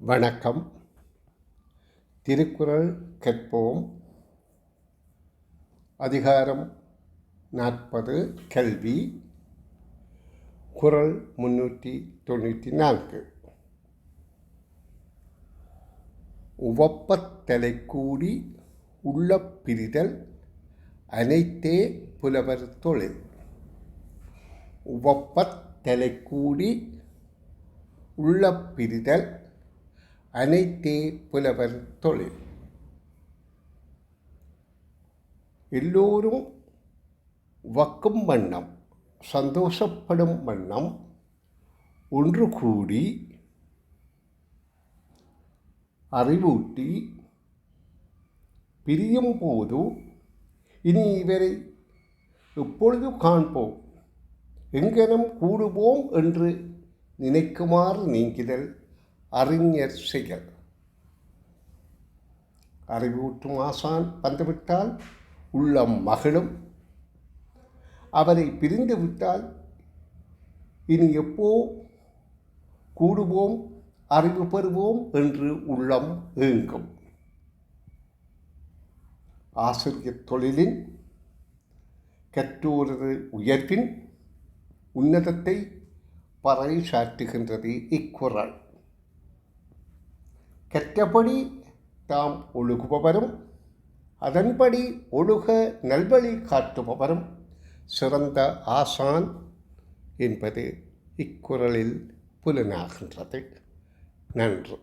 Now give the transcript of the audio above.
வணக்கம். திருக்குறள் கற்போம் அதிகாரம் நாற்பது கல்வி. குறள் முன்னூற்றி தொண்ணூற்றி நான்கு. உவப்பத் கூடி உள்ள பிரிதல் அனைத்தே புலவர் தொழில். உவப்பத் கூடி உள்ள பிரிதல் அனைத்தே புலவர் தொழில். எல்லோரும் வக்கும் வண்ணம் சந்தோஷப்படும் வண்ணம் ஒன்று கூடி அறிவூட்டி பிரியும் போது இனி இவரை எப்பொழுது காண்போம்? எங்கெனும் கூடுவோம் என்று நினைக்குமாறு நீங்கிதல். அறிஞர் செயல் அறிவூற்றும் ஆசான் வந்துவிட்டால் உள்ளம் மகளும் அவரை பிரிந்து விட்டால் இனி எப்போ கூடுவோம் அறிவு பெறுவோம் என்று உள்ளம் ஏங்கும். ஆசிரியர் தொழிலின் கற்றோரது உயர்வின் உன்னதத்தை பறைசாற்றுகின்றது இக்குறள். கற்றபடி தாம் ஒழுகுபவரும் அதன்படி ஒழுக நல்வழி காட்டுபவரும் சிறந்த ஆசான் என்பது இக்குறளில் புலனாகின்றது. நன்று.